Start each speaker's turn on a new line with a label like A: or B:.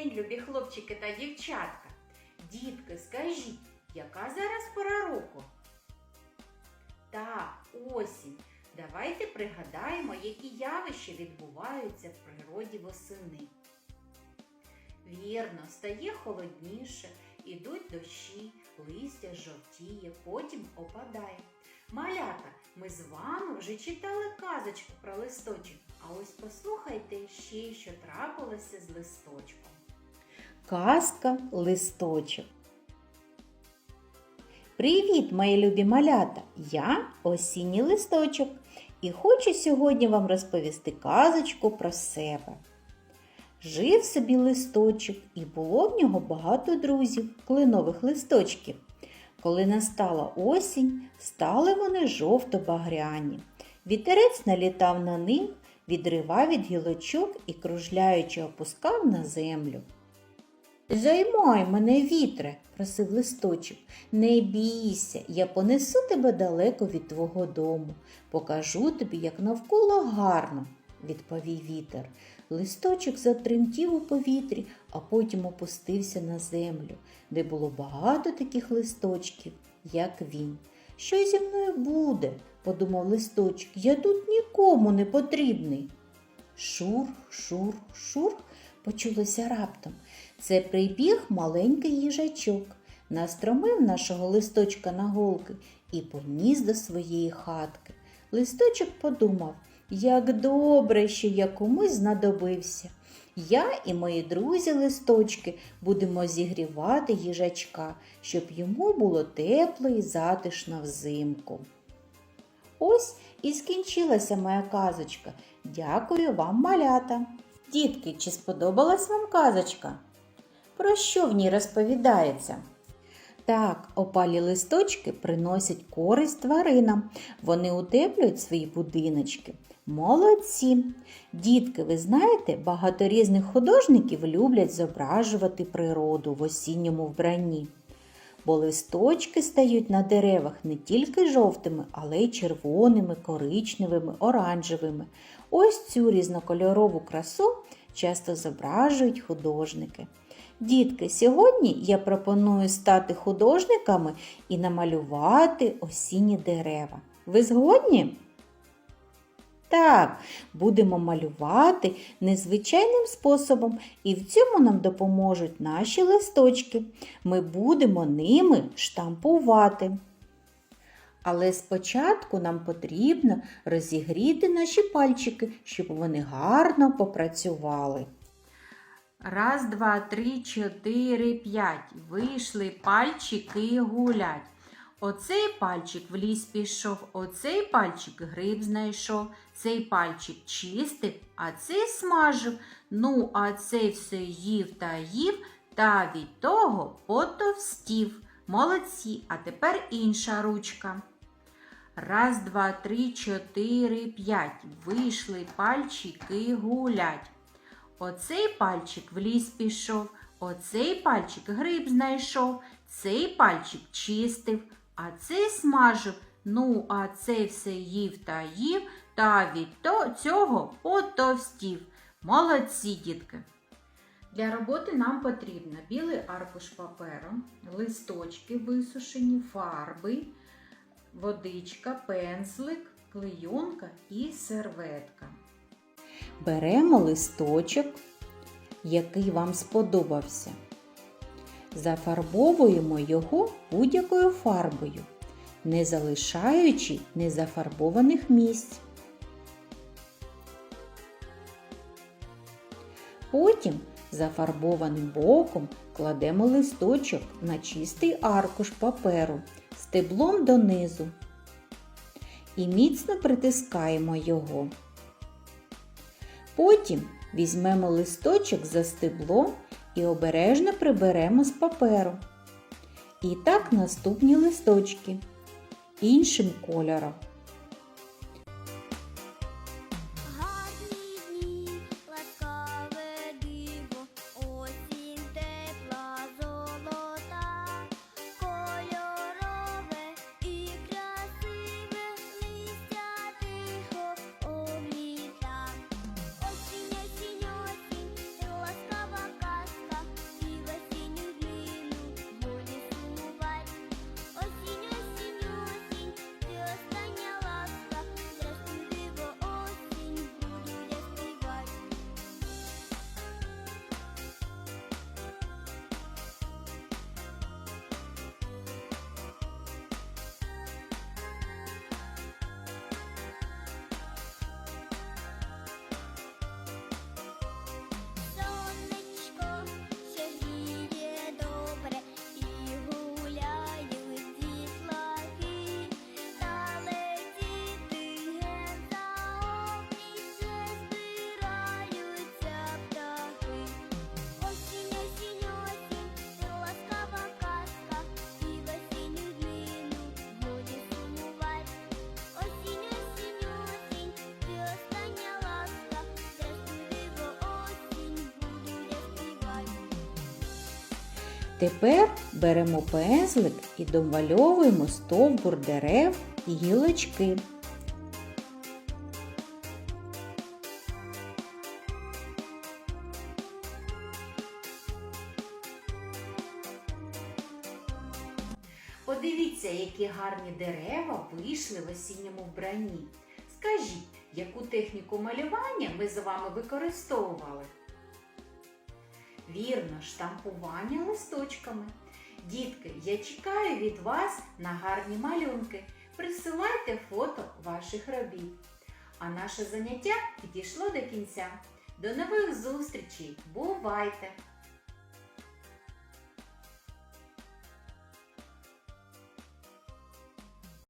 A: день, любі хлопчики та дівчатка. Дітки, скажіть, яка зараз пора року? Так, осінь. Давайте пригадаємо, які явища відбуваються в природі восени. Вірно, стає холодніше, ідуть дощі, листя жовтіє, потім опадає. Малята, ми з вами вже читали казочку про листочок, а ось послухайте ще, що трапилося з листочком.
B: Казка листочок. Привіт, мої любі малята! Я осінній листочок і хочу сьогодні вам розповісти казочку про себе. Жив собі листочок, і було в нього багато друзів, клинових листочків. Коли настала осінь, стали вони жовто-багряні. Вітерець налітав на них, відривав від гілочок і, кружляючи, опускав на землю. Займай мене, вітре, просив листочок. Не бійся, я понесу тебе далеко від твого дому. Покажу тобі, як навколо гарно, відповів вітер. Листочок затремтів у повітрі, а потім опустився на землю, де було багато таких листочків, як він. Що зі мною буде? подумав листочок. Я тут нікому не потрібний. Шур, шур, шур почулося раптом. Це прибіг маленький їжачок, настромив нашого листочка на голки і поніс до своєї хатки. Листочок подумав, як добре, що я комусь знадобився. Я і мої друзі листочки будемо зігрівати їжачка, щоб йому було тепло і затишно взимку. Ось і скінчилася моя казочка. Дякую вам, малята. Дітки, чи сподобалась вам казочка? Про що в ній розповідається? Так, опалі листочки приносять користь тваринам. Вони утеплюють свої будиночки. Молодці! Дітки, ви знаєте, багато різних художників люблять зображувати природу в осінньому вбранні. Бо листочки стають на деревах не тільки жовтими, але й червоними, коричневими, оранжевими. Ось цю різнокольорову красу часто зображують художники. Дітки, сьогодні я пропоную стати художниками і намалювати осінні дерева. Ви згодні? Так, будемо малювати незвичайним способом, і в цьому нам допоможуть наші листочки. Ми будемо ними штампувати. Але спочатку нам потрібно розігріти наші пальчики, щоб вони гарно попрацювали.
A: Раз, два, три, чотири, п'ять. Вийшли пальчики гулять. Оцей пальчик в ліс пішов, оцей пальчик гриб знайшов, цей пальчик чистив, а цей смажив. Ну, а цей все їв та їв, та від того потовстів. Молодці, а тепер інша ручка. Раз, два, три, чотири, п'ять. Вийшли пальчики гулять. Оцей пальчик в ліс пішов, оцей пальчик гриб знайшов, цей пальчик чистив, а цей смажив. Ну, а цей все їв та їв, та від цього потовстів. Молодці, дітки! Для роботи нам потрібно білий аркуш паперу, листочки висушені, фарби, водичка, пензлик, клейонка і серветка.
B: Беремо листочок, який вам сподобався. Зафарбовуємо його будь-якою фарбою, не залишаючи незафарбованих місць. Потім зафарбованим боком кладемо листочок на чистий аркуш паперу стеблом донизу і міцно притискаємо його. Потім візьмемо листочок за стебло і обережно приберемо з паперу. І так наступні листочки іншим кольором.
C: Тепер беремо пензлик і домальовуємо стовбур дерев і гілочки.
B: Подивіться, які гарні дерева вийшли в осінньому вбранні. Скажіть, яку техніку малювання ми з вами використовували? Вірно, штампування листочками. Дітки, я чекаю від вас на гарні малюнки. Присилайте фото ваших робіт. А наше заняття підійшло до кінця. До нових зустрічей! Бувайте!